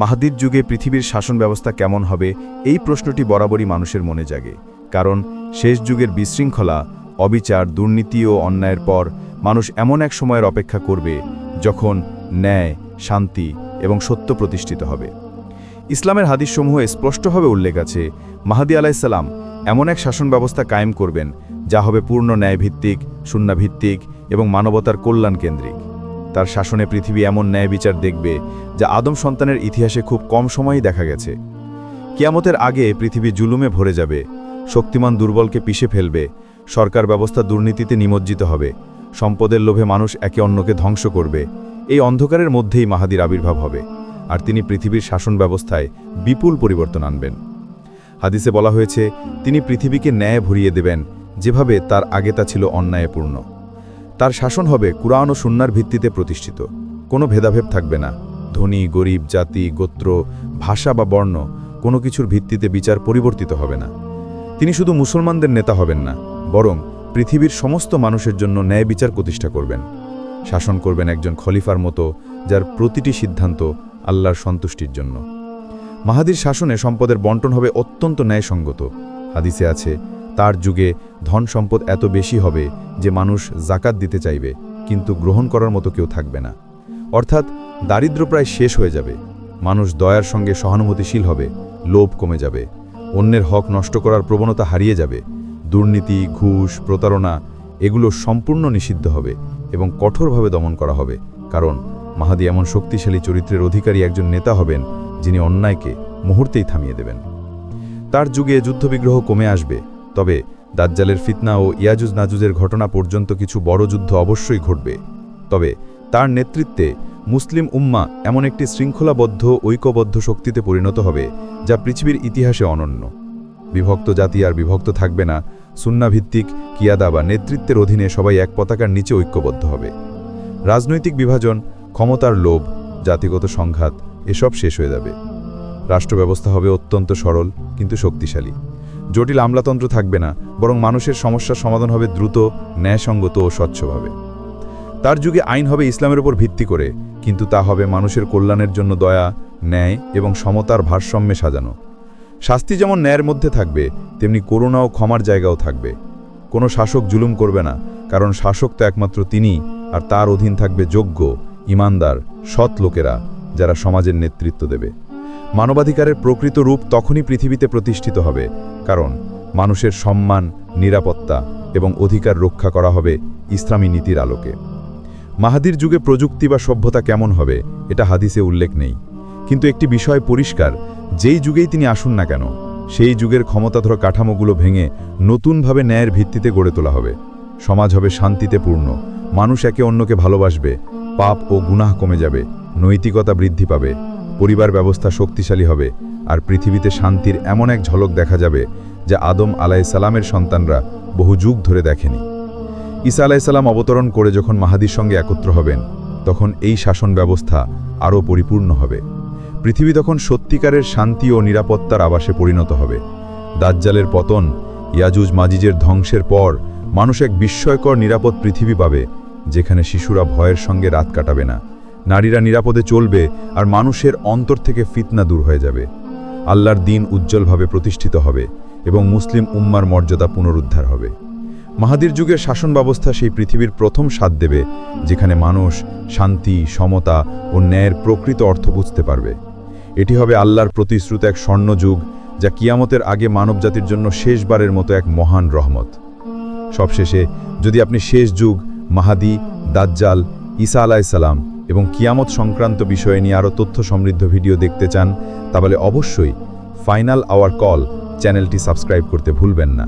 মাহাদির যুগে পৃথিবীর শাসন ব্যবস্থা কেমন হবে, এই প্রশ্নটি বরাবরই মানুষের মনে জাগে। কারণ শেষ যুগের বিশৃঙ্খলা, অবিচার, দুর্নীতি ও অন্যায়ের পর মানুষ এমন এক সময়ের অপেক্ষা করবে যখন ন্যায়, শান্তি এবং সত্য প্রতিষ্ঠিত হবে। ইসলামের হাদিসসমূহে স্পষ্টভাবে উল্লেখ আছে, মাহাদি আলাইসাল্লাম এমন এক শাসন ব্যবস্থা কায়েম করবেন যা হবে পূর্ণ ন্যায়ভিত্তিক শূন্যভিত্তিক এবং মানবতার কল্যাণ কেন্দ্রিক। তার শাসনে পৃথিবী এমন ন্যায় বিচার দেখবে যা আদম সন্তানের ইতিহাসে খুব কম সময়ই দেখা গেছে। কিয়ামতের আগে পৃথিবী জুলুমে ভরে যাবে, শক্তিমান দুর্বলকে পিষে ফেলবে, সরকার ব্যবস্থা দুর্নীতিতে নিমজ্জিত হবে, সম্পদের লোভে মানুষ একে অন্যকে ধ্বংস করবে, এই অন্ধকারের মধ্যেই মাহাদির আবির্ভাব হবে, আর তিনি পৃথিবীর শাসন ব্যবস্থায় বিপুল পরিবর্তন আনবেন। হাদিসে বলা হয়েছে, তিনি পৃথিবীকে ন্যায় ভরিয়ে দেবেন, যেভাবে তার আগে তা ছিল অন্যায়পূর্ণ। তার শাসন হবে কুরআন ও সুন্নার ভিত্তিতে প্রতিষ্ঠিত। কোনো ভেদাভেদ থাকবে না। ধনী, গরিব, জাতি, গোত্র, ভাষা বা বর্ণ কোনো কিছুর ভিত্তিতে বিচার পরিবর্তিত হবে না। তিনি শুধু মুসলমানদের নেতা হবেন না, বরং পৃথিবীর সমস্ত মানুষের জন্য ন্যায় বিচার প্রতিষ্ঠা করবেন। শাসন করবেন একজন খলিফার মতো, যার প্রতিটি সিদ্ধান্ত আল্লাহর সন্তুষ্টির জন্য। মাহাদির শাসনে সম্পদের বন্টন হবে অত্যন্ত ন্যায়সঙ্গত। হাদিসে আছে তার যুগে ধন সম্পদ এত বেশি হবে যে মানুষ জাকাত দিতে চাইবে, কিন্তু গ্রহণ করার মতো কেউ থাকবে না। অর্থাৎ দারিদ্র প্রায় শেষ হয়ে যাবে। মানুষ দয়ার সঙ্গে সহানুভূতিশীল হবে, লোভ কমে যাবে, অন্যের হক নষ্ট করার প্রবণতা হারিয়ে যাবে, দুর্নীতি, ঘুষ, প্রতারণা এগুলো সম্পূর্ণ নিষিদ্ধ হবে এবং কঠোরভাবে দমন করা হবে, কারণ মাহাদি এমন শক্তিশালী চরিত্রের অধিকারী একজন নেতা হবেন যিনি অন্যায়কে মুহূর্তেই থামিয়ে দেবেন। তার যুগে যুদ্ধবিগ্রহ কমে আসবে তবে দাজ্জালের ফিতনা ও ইয়াজুজ নাজুজের ঘটনা পর্যন্ত কিছু বড় যুদ্ধ অবশ্যই ঘটবে। তবে তার নেতৃত্বে মুসলিম উম্মা এমন একটি শৃঙ্খলাবদ্ধ, ঐক্যবদ্ধ শক্তিতে পরিণত হবে, যা পৃথিবীর ইতিহাসে অনন্য। বিভক্ত জাতি আর বিভক্ত থাকবে না, সুন্নাভিত্তিক, কিয়াদা বা নেতৃত্বের অধীনে সবাই এক পতাকার নিচে ঐক্যবদ্ধ হবে। রাজনৈতিক বিভাজন, ক্ষমতার লোভ, জাতিগত সংঘাত, এসব শেষ হয়ে যাবে। রাষ্ট্র ব্যবস্থা হবে অত্যন্ত সরল, কিন্তু শক্তিশালী। জটিল আমলাতন্ত্র থাকবে না, বরং মানুষের সমস্যার সমাধান হবে দ্রুত, ন্যায়সঙ্গত ও স্বচ্ছভাবে। তার যুগে আইন হবে ইসলামের উপর ভিত্তি করে, কিন্তু তা হবে মানুষের কল্যাণের জন্য দয়া, ন্যায় এবং সমতার ভারসাম্যে সাজানো। শাস্তি যেমন ন্যায়ের মধ্যে থাকবে, তেমনি করুণা ও ক্ষমার জায়গাও থাকবে। কোনো শাসক জুলুম করবে না, কারণ শাসক তো একমাত্র তিনি, আর তার অধীন থাকবে যোগ্য, ইমানদার, সৎ লোকেরা, যারা সমাজের নেতৃত্ব দেবে। মানবাধিকারের প্রকৃত রূপ তখনই পৃথিবীতে প্রতিষ্ঠিত হবে, কারণ মানুষের সম্মান, নিরাপত্তা এবং অধিকার রক্ষা করা হবে ইসলামী নীতির আলোকে। মাহাদির যুগে প্রযুক্তি বা সভ্যতা কেমন হবে, এটা হাদিসে উল্লেখ নেই। কিন্তু একটি বিষয় পরিষ্কার, যেই যুগেই তিনি আসুন না কেন, সেই যুগের ক্ষমতাধর কাঠামোগুলো ভেঙে নতুনভাবে ন্যায়ের ভিত্তিতে গড়ে তোলা হবে। সমাজ হবে শান্তিতে পূর্ণ, মানুষ একে অন্যকে ভালোবাসবে, পাপ ও গুনাহ কমে যাবে, নৈতিকতা বৃদ্ধি পাবে। পরিবার ব্যবস্থা শক্তিশালী হবে, আর পৃথিবীতে শান্তির এমন এক ঝলক দেখা যাবে, যা আদম আলাইসালামের সন্তানরা বহু যুগ ধরে দেখেনি। ঈসা আলাইসাল্লাম অবতরণ করে যখন মাহাদির সঙ্গে একত্র হবেন, তখন এই শাসন ব্যবস্থা আরও পরিপূর্ণ হবে। পৃথিবী তখন সত্যিকারের শান্তি ও নিরাপত্তার আবাসে পরিণত হবে। দাজ্জালের পতন, ইয়াজুজ মাজিজের ধ্বংসের পর, মানুষ এক বিস্ময়কর নিরাপদ পৃথিবী পাবে, যেখানে শিশুরা ভয়ের সঙ্গে রাত কাটাবে না। নারীরা নিরাপদে চলবে আর মানুষের অন্তর থেকে ফিতনা দূর হয়ে যাবে। আল্লাহর দিন উজ্জ্বলভাবে প্রতিষ্ঠিত হবে এবং মুসলিম উম্মার মর্যাদা পুনরুদ্ধার হবে। মাহাদির যুগের শাসন ব্যবস্থা সেই পৃথিবীর প্রথম স্বাদ দেবে, যেখানে মানুষ শান্তি, সমতা ও ন্যায়ের প্রকৃত অর্থ বুঝতে পারবে। এটি হবে আল্লাহর প্রতিশ্রুত এক স্বর্ণযুগ, যা কিয়ামতের আগে মানবজাতির জন্য শেষবারের মতো এক মহান রহমত। সবশেষে যদি আপনি শেষ যুগ মাহাদি, দাজ্জাল, ঈসা আলাইসাল্লাম এবং কিয়ামত সংক্রান্ত বিষয়ে নিয়ে আরও তথ্য সমৃদ্ধ ভিডিও দেখতে চান, তাহলে অবশ্যই ফাইনাল আওয়ার কল চ্যানেলটি সাবস্ক্রাইব করতে ভুলবেন না।